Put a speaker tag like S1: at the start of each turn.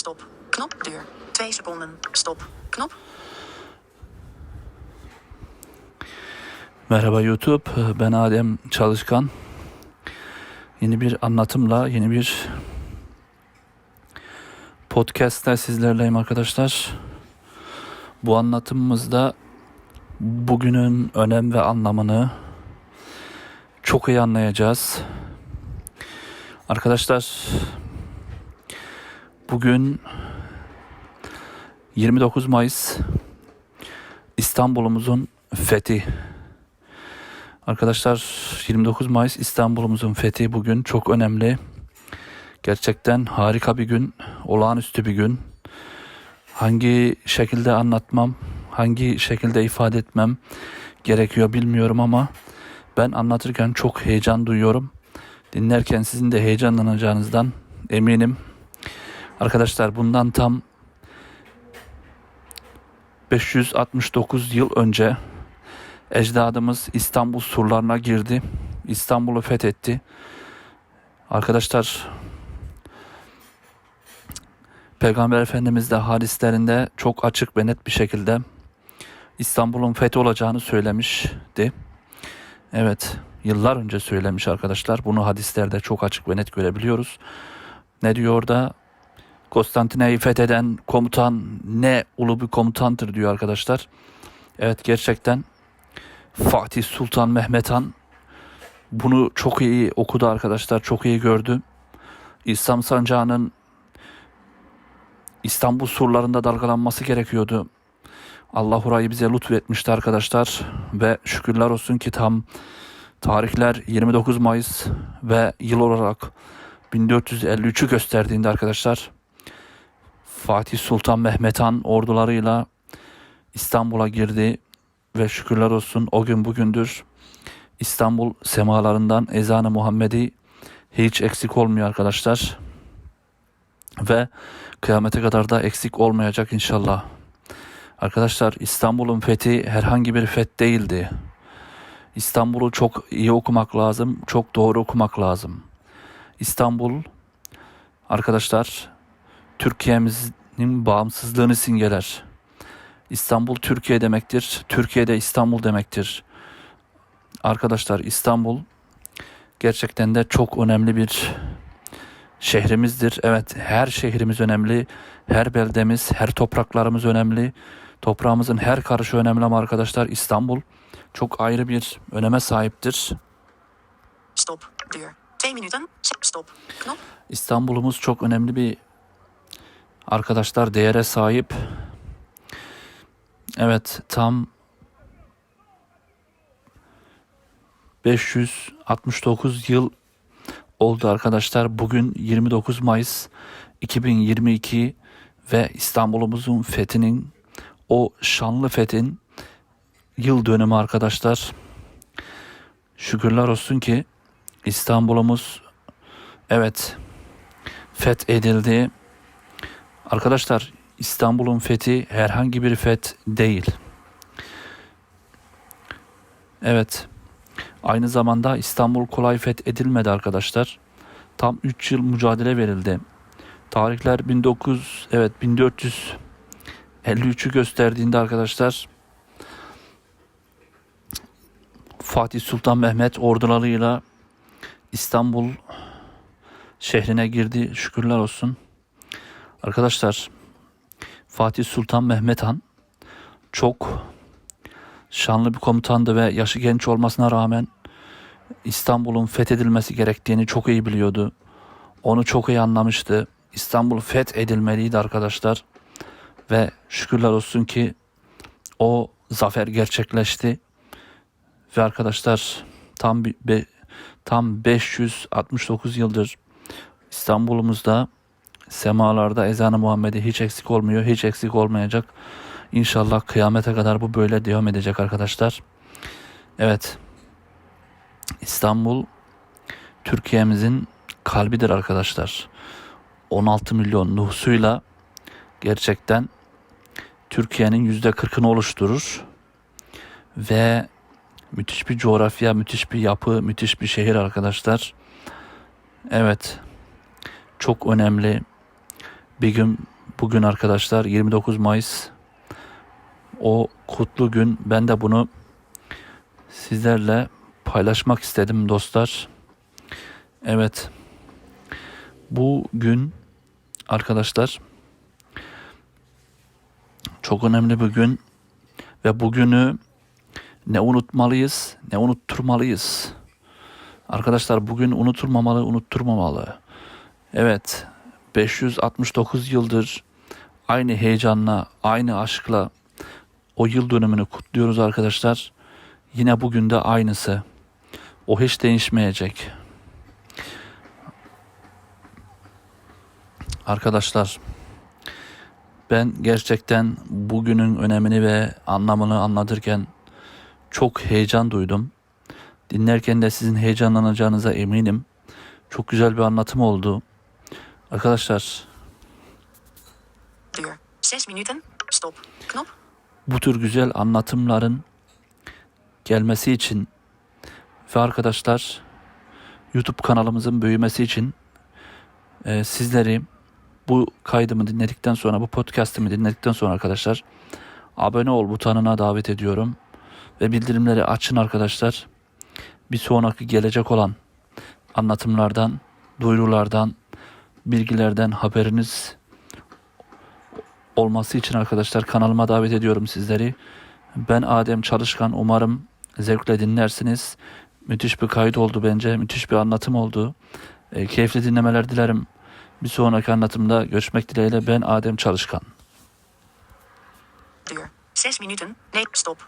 S1: Stop. Knop. Deur. 2 seconden. Stop. Knop.
S2: Merhaba YouTube, ben Adem Çalışkan. Yeni bir anlatımla, yeni bir podcast'te sizlerleyim arkadaşlar. Bu anlatımımızda bugünün önem ve anlamını çok iyi anlayacağız. Arkadaşlar bugün 29 Mayıs İstanbul'umuzun fethi. Arkadaşlar 29 Mayıs İstanbul'umuzun fethi bugün çok önemli. Gerçekten harika bir gün, olağanüstü bir gün. Hangi şekilde anlatmam, hangi şekilde ifade etmem gerekiyor bilmiyorum ama ben anlatırken çok heyecan duyuyorum. Dinlerken sizin de heyecanlanacağınızdan eminim. Arkadaşlar bundan tam 569 yıl önce ecdadımız İstanbul surlarına girdi. İstanbul'u fethetti. Arkadaşlar Peygamber Efendimiz de hadislerinde çok açık ve net bir şekilde İstanbul'un fethi olacağını söylemişti. Evet, yıllar önce söylemiş arkadaşlar. Bunu hadislerde çok açık ve net görebiliyoruz. Ne diyor orada? Konstantinye'yi fetheden komutan ne ulu bir komutandır diyor arkadaşlar. Evet gerçekten Fatih Sultan Mehmet Han bunu çok iyi okudu arkadaşlar. Çok iyi gördü. İslam sancağının İstanbul surlarında dalgalanması gerekiyordu. Allah orayı bize lütfetmişti arkadaşlar. Ve şükürler olsun ki tam tarihler 29 Mayıs ve yıl olarak 1453'ü gösterdiğinde arkadaşlar Fatih Sultan Mehmet Han ordularıyla İstanbul'a girdi ve şükürler olsun o gün bugündür İstanbul semalarından ezanı Muhammedi hiç eksik olmuyor arkadaşlar. Ve kıyamete kadar da eksik olmayacak inşallah. Arkadaşlar İstanbul'un fethi herhangi bir feth değildi. İstanbul'u çok iyi okumak lazım, çok doğru okumak lazım. İstanbul arkadaşlar Türkiye'mizin bağımsızlığını simgeler. İstanbul Türkiye demektir. Türkiye'de İstanbul demektir. Arkadaşlar İstanbul gerçekten de çok önemli bir şehrimizdir. Evet her şehrimiz önemli. Her beldemiz, her topraklarımız önemli. Toprağımızın her karışı önemli ama arkadaşlar İstanbul çok ayrı bir öneme sahiptir.
S1: Stop. Deur. 2 minuten. Stop.
S2: İstanbul'umuz çok önemli bir arkadaşlar değere sahip. Evet tam 569 yıl oldu arkadaşlar. Bugün 29 Mayıs 2022 ve İstanbul'umuzun fethinin o şanlı fethin yıl dönümü arkadaşlar. Şükürler olsun ki İstanbul'umuz evet feth edildi. Arkadaşlar İstanbul'un fethi herhangi bir feth değil. Evet. Aynı zamanda İstanbul kolay feth edilmedi arkadaşlar. Tam 3 yıl mücadele verildi. Tarihler 1900 evet 1453'ü gösterdiğinde arkadaşlar Fatih Sultan Mehmet ordularıyla İstanbul şehrine girdi. Şükürler olsun. Arkadaşlar Fatih Sultan Mehmet Han çok şanlı bir komutandı ve yaşı genç olmasına rağmen İstanbul'un fethedilmesi gerektiğini çok iyi biliyordu. Onu çok iyi anlamıştı. İstanbul fethedilmeliydi arkadaşlar. Ve şükürler olsun ki o zafer gerçekleşti. Ve arkadaşlar tam be, tam 569 yıldır İstanbul'umuzda semalarda ezanı Muhammed'i hiç eksik olmuyor, hiç eksik olmayacak. İnşallah kıyamete kadar bu böyle devam edecek arkadaşlar. Evet. İstanbul Türkiye'mizin kalbidir arkadaşlar. 16 milyon nüfusuyla gerçekten Türkiye'nin %40'ını oluşturur. Ve müthiş bir coğrafya, müthiş bir yapı, müthiş bir şehir arkadaşlar. Evet. Çok önemli bir gün Bugün arkadaşlar 29 Mayıs. O kutlu gün. Ben de bunu sizlerle paylaşmak istedim dostlar. Evet. Bu gün arkadaşlar çok önemli bir gün ve bugünü ne unutmalıyız ne unutturmalıyız. Arkadaşlar bugün unutulmamalı, unutturmamalı. Evet, 569 yıldır aynı heyecanla, aynı aşkla o yıl dönümünü kutluyoruz arkadaşlar. Yine bugün de aynısı. O hiç değişmeyecek. Arkadaşlar, ben gerçekten bugünün önemini ve anlamını anlatırken çok heyecan duydum. Dinlerken de sizin heyecanlanacağınıza eminim. Çok güzel bir anlatım oldu. Arkadaşlar
S1: Duur. 6 minuten. Stop. Knop.
S2: bu tür güzel anlatımların gelmesi için ve arkadaşlar YouTube kanalımızın büyümesi için e, sizleri bu kaydımı dinledikten sonra bu podcast'imi dinledikten sonra arkadaşlar abone ol butonuna davet ediyorum ve bildirimleri açın arkadaşlar. Bir sonraki gelecek olan anlatımlardan, duyurulardan, bilgilerden haberiniz olması için arkadaşlar kanalıma davet ediyorum sizleri. Ben Adem Çalışkan. Umarım zevkle dinlersiniz. Müthiş bir kayıt oldu bence. Müthiş bir anlatım oldu. E, keyifli dinlemeler dilerim. Bir sonraki anlatımda görüşmek dileğiyle ben Adem Çalışkan.
S1: Duur. 6 minuten. Nee. Stop.